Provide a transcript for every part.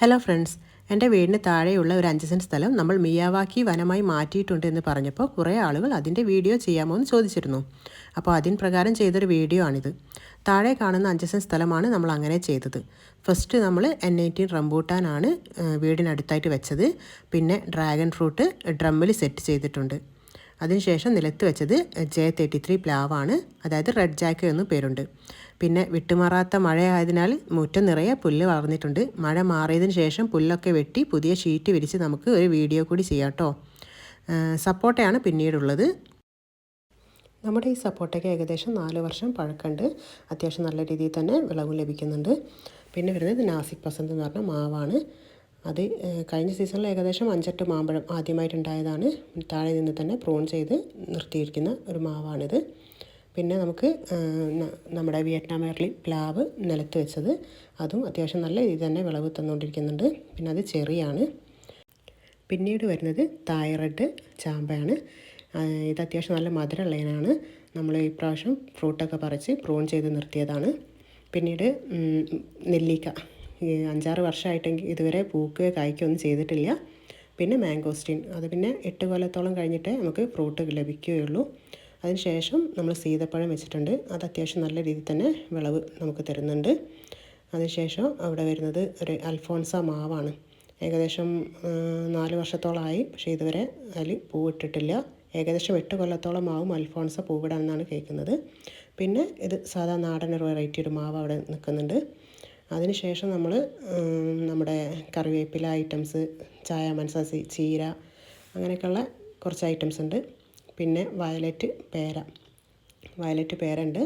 Hello friends എന്റെ വീടിന് താഴെയുള്ള ഒരു അഞ്ച് സെന്റ് സ്ഥലം നമ്മൾ മിയാവാക്കി വനമായി മാറ്റിയിട്ടുണ്ട് എന്ന് പറഞ്ഞപ്പോൾ കുറേ ആളുകൾ അതിന്റെ വീഡിയോ ചെയ്യാമോ എന്ന് ചോദിച്ചിരുന്നു. അപ്പോൾ അതിന് പ്രകാരം ചെയ്തൊരു വീഡിയോ ആണിത്. താഴെ കാണുന്ന അഞ്ച് സെന്റ് സ്ഥലമാണ് നമ്മൾ അങ്ങനെ ചെയ്തത്. ഫസ്റ്റ് നമ്മൾ എൻ എയ്റ്റീൻ റംബൂട്ടാനാണ് വീടിനടുത്തായിട്ട് വെച്ചത്. പിന്നെ ഡ്രാഗൺ ഫ്രൂട്ട് ഡ്രമ്മിൽ സെറ്റ് ചെയ്തിട്ടുണ്ട്. അതിനുശേഷം നിലത്ത് വെച്ചത് ജെ തേർട്ടി ത്രീ പ്ലാവാണ്. അതായത് റെഡ് ജാക്ക് എന്ന് പേരുണ്ട്. പിന്നെ വിട്ടുമാറാത്ത മഴയായതിനാൽ മുറ്റം നിറയെ പുല്ല് വളർന്നിട്ടുണ്ട്. മഴ മാറിയതിന് ശേഷം പുല്ലൊക്കെ വെട്ടി പുതിയ ഷീറ്റ് വിരിച്ച് നമുക്ക് ഒരു വീഡിയോ കൂടി ചെയ്യാം കേട്ടോ സപ്പോട്ടയാണ് പിന്നീടുള്ളത്. നമ്മുടെ ഈ സപ്പോട്ടയ്ക്ക് ഏകദേശം നാല് വർഷം പഴക്കമുണ്ട്. അത്യാവശ്യം നല്ല രീതിയിൽ തന്നെ വിളവ് ലഭിക്കുന്നുണ്ട്. പിന്നെ വരുന്നത് നാസിക് പസന്ത് എന്ന് പറഞ്ഞ മാവാണ്. അത് കഴിഞ്ഞ സീസണിൽ ഏകദേശം അഞ്ചെട്ട് മാമ്പഴം ആദ്യമായിട്ടുണ്ടായതാണ്. താഴെ നിന്ന് തന്നെ പ്രൂൺ ചെയ്ത് നിർത്തിയിരിക്കുന്ന ഒരു മാവാണിത്. പിന്നെ നമുക്ക് നമ്മുടെ വിയറ്റ്നാം ഏർലി പ്ലാവ് നിലത്ത് വെച്ചത്. അതും അത്യാവശ്യം നല്ല രീതിയിൽ തന്നെ വിളവ് തന്നുകൊണ്ടിരിക്കുന്നുണ്ട്. പിന്നെ അത് ചെറിയാണ്. പിന്നീട് വരുന്നത് തായ്റഡ് ചാമ്പയാണ്. ഇത് അത്യാവശ്യം നല്ല മധുരമുള്ളതിനാണ് നമ്മൾ ഈ പ്രാവശ്യം ഫ്രൂട്ടൊക്കെ പറിച്ച് പ്രൂൺ ചെയ്ത് നിർത്തിയതാണ്. പിന്നീട് നെല്ലിക്ക. അഞ്ചാറ് വർഷമായിട്ടെങ്കിൽ ഇതുവരെ പൂക്കുകയോ കായ്ക്കുകയോ ഒന്നും ചെയ്തിട്ടില്ല. പിന്നെ മാംഗോസ്റ്റീൻ അത് പിന്നെ എട്ട് കൊല്ലത്തോളം കഴിഞ്ഞിട്ടേ നമുക്ക് ഫ്രൂട്ട് ലഭിക്കുകയുള്ളൂ. അതിനുശേഷം നമ്മൾ സീതപ്പഴം വെച്ചിട്ടുണ്ട്. അത് അത്യാവശ്യം നല്ല രീതിയിൽ തന്നെ വിളവ് നമുക്ക് തരുന്നുണ്ട്. അതിനുശേഷം അവിടെ വരുന്നത് ഒരു അൽഫോൺസ മാവാണ്. ഏകദേശം നാല് വർഷത്തോളമായി പക്ഷേ ഇതുവരെ അതിൽ പൂവിട്ടിട്ടില്ല. ഏകദേശം എട്ട് കൊല്ലത്തോളം മാവും അൽഫോൺസ പൂവിടാമെന്നാണ് കേൾക്കുന്നത്. പിന്നെ ഇത് സാധാ നാടൻ വെറൈറ്റി ഒരു മാവ് അവിടെ നിൽക്കുന്നുണ്ട്. അതിനുശേഷം നമ്മൾ നമ്മുടെ കറിവേപ്പില ഐറ്റംസ് ചായ മനസാസി ചീര അങ്ങനെയൊക്കെയുള്ള കുറച്ച് ഐറ്റംസ് ഉണ്ട്. പിന്നെ വയലറ്റ് പേര. വയലറ്റ് പേര ഉണ്ട്.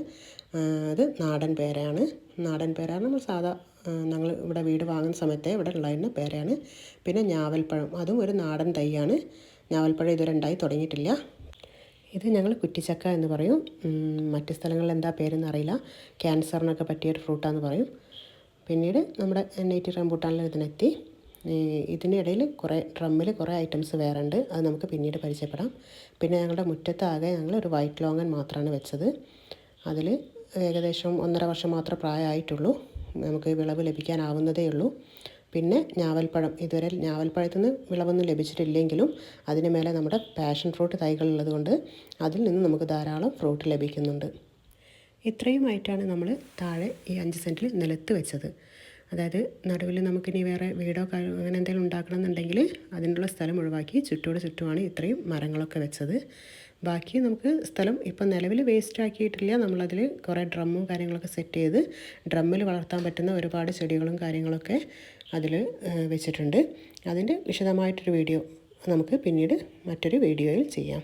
അത് നാടൻ പേരയാണ്. നാടൻ പേര നമ്മൾ സാധാ ഞങ്ങൾ ഇവിടെ വീട് വാങ്ങുന്ന സമയത്തെ ഇവിടെ ഉണ്ടായിരുന്ന പേരയാണ്. പിന്നെ ഞാവൽപ്പഴം. അതും ഒരു നാടൻ തൈയാണ്. ഞാവൽപ്പഴം ഇതുവരെ ഉണ്ടായി തുടങ്ങിയിട്ടില്ല. ഇത് ഞങ്ങൾ കുറ്റിച്ചക്ക എന്ന് പറയും. മറ്റ് സ്ഥലങ്ങളിൽ എന്താ പേരെന്ന് അറിയില്ല. ക്യാൻസറിനൊക്കെ പറ്റിയൊരു ഫ്രൂട്ടാന്ന് പറയും. പിന്നീട് നമ്മുടെ നെയ്റ്റി റംബൂട്ടാനിൽ ഇതിനെത്തി. ഇതിനിടയിൽ കുറേ ഡ്രമ്മിൽ കുറേ ഐറ്റംസ് വേറെ ഉണ്ട് അത് നമുക്ക് പിന്നീട് പരിചയപ്പെടാം. പിന്നെ ഞങ്ങളുടെ മുറ്റത്താകെ ഞങ്ങൾ ഒരു വൈറ്റ് ലോങ്ങൻ മാത്രമാണ് വെച്ചത്. അതിൽ ഏകദേശം ഒന്നര വർഷം മാത്രം പ്രായമായിട്ടുള്ളൂ. നമുക്ക് വിളവ് ലഭിക്കാനാവുന്നതേ ഉള്ളൂ. പിന്നെ ഞാവൽപ്പഴം. ഇതുവരെ ഞാവൽപ്പഴത്തിൽ നിന്ന് വിളവൊന്നും ലഭിച്ചിട്ടില്ലെങ്കിലും അതിന് മേലെ നമ്മുടെ പാഷൻ ഫ്രൂട്ട് തൈകളുള്ളത് കൊണ്ട് അതിൽ നിന്ന് നമുക്ക് ധാരാളം ഫ്രൂട്ട് ലഭിക്കുന്നുണ്ട്. ഇത്രയുമായിട്ടാണ് നമ്മൾ താഴെ ഈ അഞ്ച് സെന്റിൽ നിലത്ത് വെച്ചത്. അതായത് നടുവിൽ നമുക്കിനി വേറെ വീടോ അങ്ങനെ എന്തെങ്കിലും ഉണ്ടാക്കണമെന്നുണ്ടെങ്കിൽ അതിനുള്ള സ്ഥലം ഒഴിവാക്കി ചുറ്റോട് ചുറ്റുമാണ് ഇത്രയും മരങ്ങളൊക്കെ വെച്ചത്. ബാക്കി നമുക്ക് സ്ഥലം ഇപ്പം നിലവിൽ വേസ്റ്റ് ആക്കിയിട്ടില്ല. നമ്മളതിൽ കുറേ ഡ്രമ്മും കാര്യങ്ങളൊക്കെ സെറ്റ് ചെയ്ത് ഡ്രമ്മിൽ വളർത്താൻ പറ്റുന്ന ഒരുപാട് ചെടികളും കാര്യങ്ങളൊക്കെ അതിൽ വെച്ചിട്ടുണ്ട്. അതിന്റെ വിശദമായിട്ടൊരു വീഡിയോ നമുക്ക് പിന്നീട് മറ്റൊരു വീഡിയോയിൽ ചെയ്യാം.